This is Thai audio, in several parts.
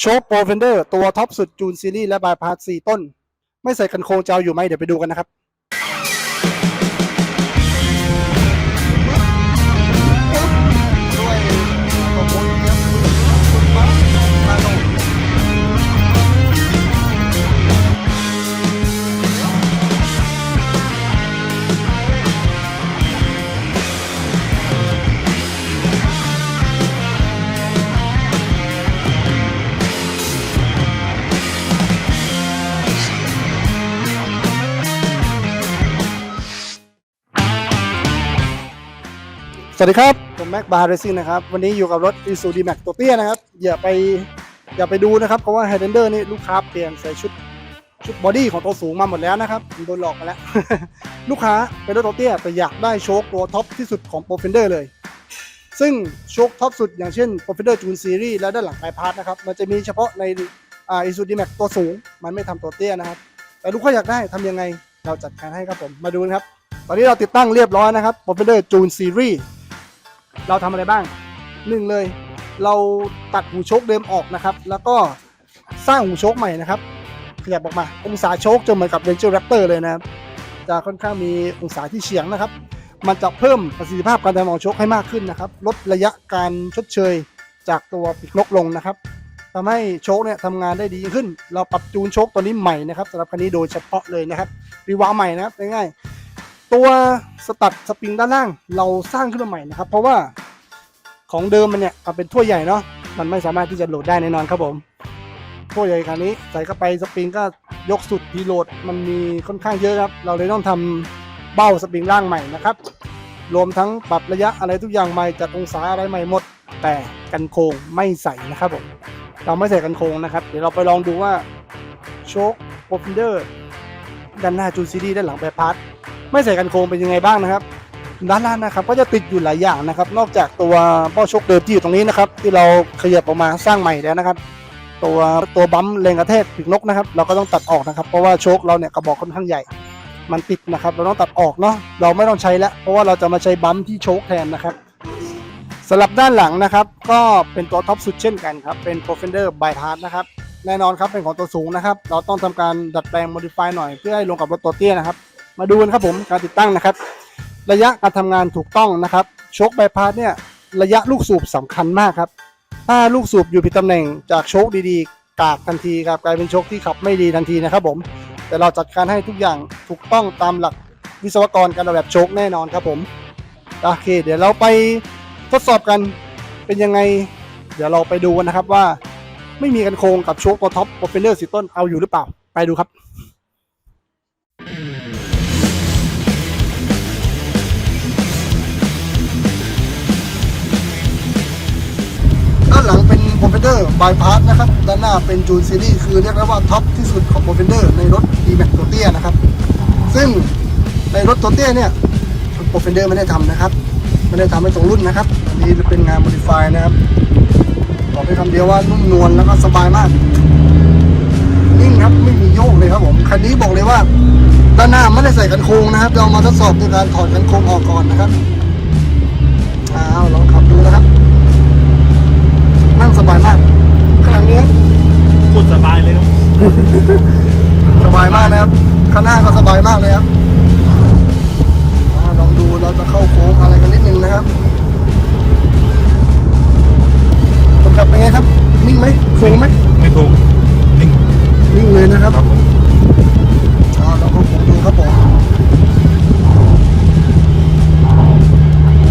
โชคโปรเฟนเดอร์ตัวท็อปสุดจูนซีรีส์และบายพาส4ต้น ไม่ใส่กันโครงจะเอาอยู่ไหมเดี๋ยวไปดูกันนะครับ สวัสดีครับ ผมแม็กบาร์เรซิ่งนะครับ วันนี้อยู่กับรถ i s u d m a x ตัวเตี้ยนะครับ อย่าไปอย่าไปดูนะครับ เพราะว่า h i g h l a n d e r นี่ลูกค้าเปลี่ยนใส่ชุดชุดบอดี้ของตัวสูงมาหมดแล้วนะครับโดนหลอกมาแล้ว ลูกค้าเป็นรถตัวเตี้ยแต่อยากได้โชคตัวท็อปที่สุดของ p r o f e n d e r เลย ซึ่งโชคท็อปสุดอย่างเช่น p r o f e n d e r June Series และด้านหลังไ i พาร์นะครับ มันจะมีเฉพาะในอ่า i s u d m a x ตัวสูง มันไม่ทำตัวเตี้ยนะครับ แต่ลูกค้าอยากได้ทำยังไงเราจัดการให้ครับผมมาดูกันครับ ตอนนี้เราติดตั้งเรียบร้อยนะครับ p r o f e n d e r June Series เราทำอะไรบ้างหนึ่งเลย เราตัดหูโชคเดิมออกนะครับ แล้วก็สร้างหูโชคใหม่นะครับขยับออกมา องศาโชคจะเหมือนกับ Ranger Raptor เลยนะครับจะค่อนข้างมีองศาที่เฉียงนะครับ มันจะเพิ่มประสิทธิภาพการทำงานของโชคให้มากขึ้นนะครับ ลดระยะการชดเชยจากตัวปีกนกลงนะครับทำให้โชคเนี่ยทำงานได้ดีขึ้น เราปรับจูนโชคตัวนี้ใหม่นะครับสำหรับคันนี้โดยเฉพาะเลยนะครับรีวาล์ใหม่นะครับง่ายๆ ตัวสตัดสปริงด้านล่างเราสร้างขึ้นมาใหม่นะครับ เพราะว่าของเดิมมันเนี่ยเป็นถ้วยใหญ่เนาะมันไม่สามารถที่จะโหลดได้แน่นอนครับผมถ้วยใหญ่คันนี้ใส่เข้าไปสปริงก็ยกสุดดีโหลดมันมีค่อนข้างเยอะครับ เราเลยต้องทำเบ้าสปริงล่างใหม่นะครับ รวมทั้งปรับระยะอะไรทุกอย่างใหม่จัดองศาอะไรใหม่หมด แต่กันโครงไม่ใส่นะครับผมเราไม่ใส่กันโครงนะครับ เดี๋ยวเราไปลองดูว่าโชคโปรฟินเดอร์ด้านหน้าจูนซีดีด้านหลังแบร์พาร์ท ไม่ใส่กันโครงเป็นยังไงบ้างนะครับด้านล่างนะครับก็จะติดอยู่หลายอย่างนะครับ นอกจากตัวเบ้าชกเดิมที่อยู่ตรงนี้นะครับ ที่เราขยับออกมาสร้างใหม่แล้วนะครับ ตัวตัวบัมแรงกระแทกปีกนกนะครับ เราก็ต้องตัดออกนะครับ เพราะว่าโชคเราเนี่ยกระบอกค่อนข้างใหญ่ มันติดนะครับ เราต้องตัดออกเนาะเราไม่ต้องใช้แล้วเพราะว่าเราจะมาใช้บัมที่โชคแทนนะครับสำหรับด้านหลังนะครับ ก็เป็นตัวท็อปสุดเช่นกันครับเป็น Profender Bypass นะครับแน่นอนครับเป็นของตัวสูงนะครับ เราต้องทำการดัดแปลง modify หน่อยเพื่อให้ลงกับรถตัวเตี้ยนะครับ มาดูกันครับผมการติดตั้งนะครับ ระยะการทำงานถูกต้องนะครับโชคใบพัดเนี่ยระยะลูกสูบสำคัญมากครับ ถ้าลูกสูบอยู่ผิดตำแหน่งจากโชคดีๆ กากทันทีครับกลายเป็นโชคที่ขับไม่ดีทันทีนะครับผมแต่เราจัดการให้ทุกอย่างถูกต้องตามหลักวิศวกรการออกแบบโชคแน่นอนครับผมโอเค เดี๋ยวเราไปทดสอบกันเป็นยังไง เดี๋ยวเราไปดูกันนะครับว่า ไม่มีกันโครงกับโชคตัวท็อปโปรเฟนเดอร์สีต้นเอาอยู่หรือเปล่าไปดูครับ โปรเฟนเดอร์บายพาสนะครับ ด้านหน้าเป็นจูนซีรีส์คือเรียกได้ว่าท็อปที่สุดของโปรเฟนเดอร์ในรถ d m a x ตัวเตี้ยนะครับ ซึ่งในรถตัวเตี้ยเนี่ยโปรเฟนเดอร์ไม่ได้ทำนะครับ ไม่ได้ทำให้ตรงรุ่นนะครับ อันนี้เป็นงาน modify นะครับ บอกได้คำเดียวว่านุ่มนวลแล้วก็สบายมาก นิ่งครับไม่มีโยกเลยครับผม คันนี้บอกเลยว่า ด้านหน้าไม่ได้ใส่กันโครงนะครับเรามาทดสอบในการถอดกันโครงออกก่อนนะครับอ้าวลองขับดูนะครับ สบายมากข้างหลังนี้พูดสบายเลยครับสบายมากนะครับ ข้างหน้าก็สบายมากเลยครับอ่าลองดูเราจะเข้าโค้งอะไรกันนิดนึงนะครับคนขับเป็นไงครับ นิ่งไหมโค้งไหมไม่ถูกนิ่งนิ่งเลยนะครับครับผมอ่าเราก็ผมดูครับผม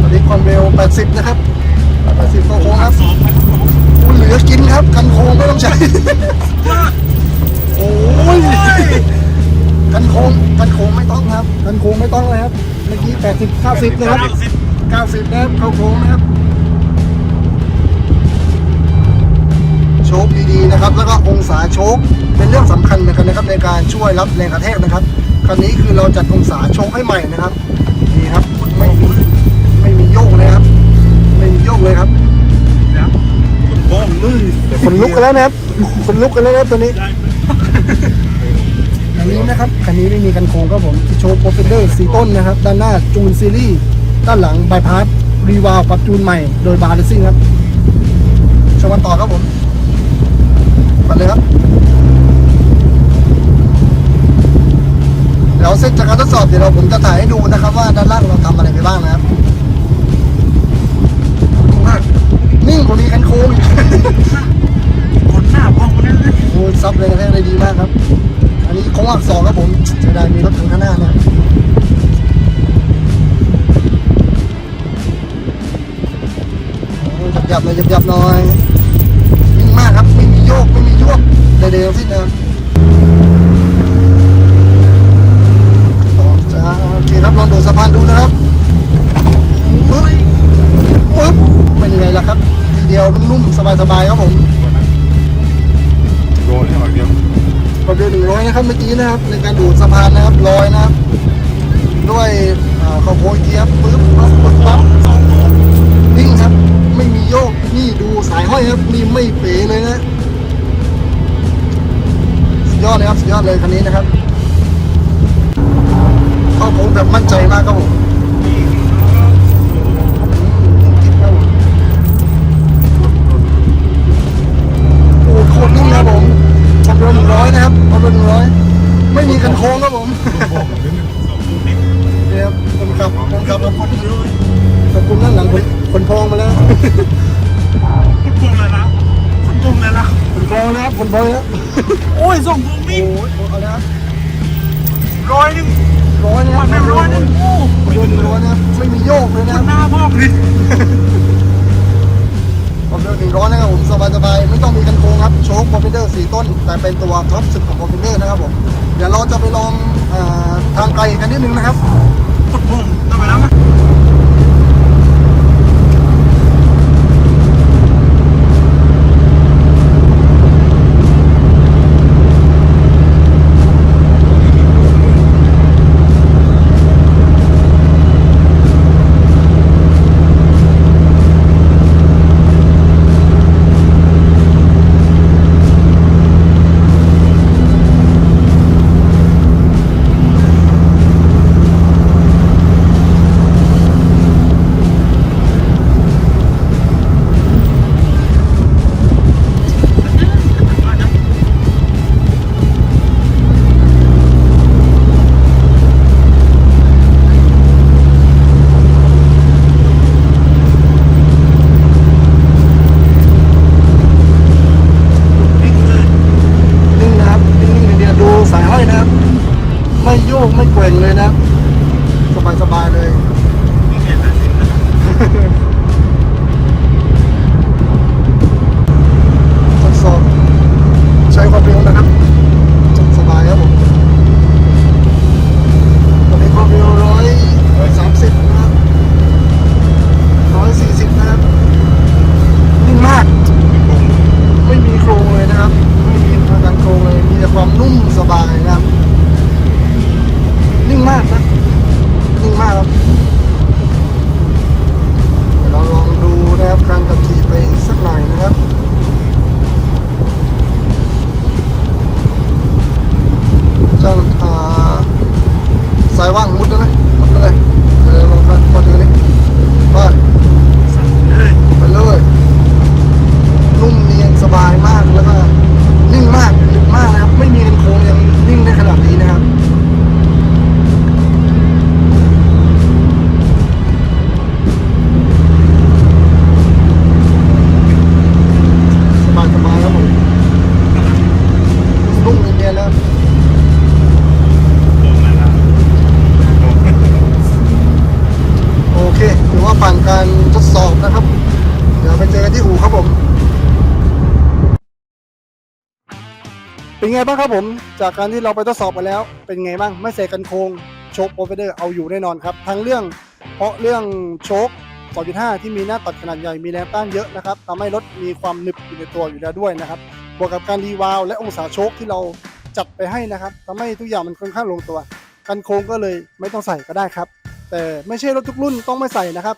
ตอนนี้ความเร็ว 80 นะครับ80เข้าโค้งครับ สองพัน สองคุณเหลือกินครับกันโค้งไม่ต้องใช้ โอ้ยกันโค้งกันโค้งไม่ต้องครับกันโค้งไม่ต้องเลยครับเมื่อกี้80 90นะครับสิบ90นะครับเข้าโค้งนะครับโชคดีๆนะครับ แล้วก็องศาโชคเป็นเรื่องสำคัญเหมือนกันนะครับ ในการช่วยรับแรงกระแทกนะครับคันนี้คือเราจัดองศาโชคให้ใหม่นะครับนี่ครับไม่มีไม่มีโยกเลยครับ ไม่มีโยกเลยครับนะ คนลุกกันแล้วนะครับคนลุกกันแล้วนะตัวนี้คันนี้นะครับคันนี้ไม่มีกันโค้งครับผมที่โชว์โปรเฟนเดอร์สีต้นนะครับ ด้านหน้าจูนซีรีส์ด้านหลังบายพาสรีวาวปรับจูนใหม่โดยบาร์ลซิ่งครับชมกันต่อครับผมมาเลยครับ เดี๋ยวเส้นจากการทดสอบเดี๋ยวเราผมจะถ่ายให้ดูนะครับ ว่าด้านล่างเราทำอะไรไปบ้างนะครับ นิ่งกว่ามีคันโค้งอีกคนหน้าพองคนนั้นเลยโอ้ยซับเลยนะได้ดีมากครับ อันนี้โค้งอักษรครับผมเสียดายมีรถถึงข้างหน้านะครับโอ้ยหยับๆหน่อยหยับๆหน่อยนิ่งมากครับไม่มีโยกไม่มียวกใดๆทั้งสิ้นนะครับต่อจ้าโอเคครับลองโดดสะพานดูนะครับปึ๊บปึ๊บเป็นยังไงล่ะครับทีเดียว นุ่มๆสบายๆครับผมโดนให้หน่อยเดียวความเร็วหนึ่งร้อยนะครับเมื่อกี้นะครับ ในการดูดสะพานนะครับลอยนะครับ ด้วยอ่าข้าวโพดเกียร์ปึ๊บปั๊บปึ๊บปั๊บนิ่งครับ ไม่มีโยกนี่ดูสายห้อยครับนี่ไม่เป๋เลยนะสุดยอดเลยครับสุดยอดเลยคันนี้นะครับเข้าโค้งแบบมั่นใจมากครับผมอืม คตรนิ่งนะครับผมความเร็วหนึ่งร้อยนะครับความเร็วหนึ่งร้อยไม่มีกันโค้งครับผมบอกนิดนึงเนี่ยครับคนขับคนขับแล้วคนขอบคุณด้านหลังคนคนพองมาแล้วคุณพงเลยนะคุณพงเลยนะคนพองนะครับคนพองแล้วโอ้ยส่งพงโอ้นี่ยเอาแล้วร้อยหนึงร้อยนะคมัรับนไม่ร้อยหนึงโอ้โดนร้อยนะครับไม่มีโยกเลยนะครับหน้าพองเลยความเร็ว หนึ่งร้อยนะครับผมสบายสบายๆไม่ต้องมีกันโค้งครับโชคบอมเบนเดอร์สี่ต้น แต่เป็นตัวท็อปสุดของบอมเบนเดอร์นะครับผมเดี๋ยวเราจะไปลองอทางไกลกันนิดนึงนะครับคุณพงต้องไปแล้วนะนิ่ ว่าง เป็นไงบ้างครับผม จากการที่เราไปทดสอบมาแล้ว เป็นไงบ้างไม่ใส่กันโครงโชคโปรเฟเดอร์เอาอยู่แน่นอนครับทั้งเรื่องเพราะเรื่องโชค2.5 ที่มีหน้าตัดขนาดใหญ่มีแรงต้านเยอะนะครับทำให้รถมีความหนึบอยู่ในตัวอยู่แล้วด้วยนะครับบวกกับการรีวาลวและองศาโชคที่เราจัดไปให้นะครับทำให้ทุกอย่างมันค่อนข้างลงตัว กันโครงก็เลยไม่ต้องใส่ก็ได้ครับ แต่ไม่ใช่รถทุกรุ่นต้องไม่ใส่นะครับ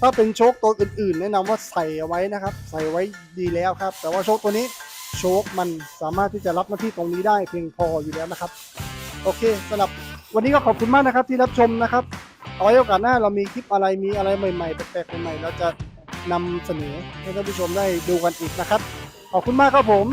ถ้าเป็นโชคตัวอื่นๆ แนะนำว่าใส่เอาไว้นะครับ ใส่ไว้ดีแล้วครับ แต่ว่าโชคตัวนี้ โชคมันสามารถที่จะรับหน้าที่ตรงนี้ได้เพียงพออยู่แล้วนะครับ โอเคสำหรับวันนี้ก็ขอบคุณมากนะครับที่รับชมนะครับ เอาไว้โอกาสหน้าเรามีคลิปอะไรมีอะไรใหม่ๆแปลกๆใหม่ๆเราจะนำเสนอให้ท่านผู้ชมได้ดูกันอีกนะครับ ขอบคุณมากครับผม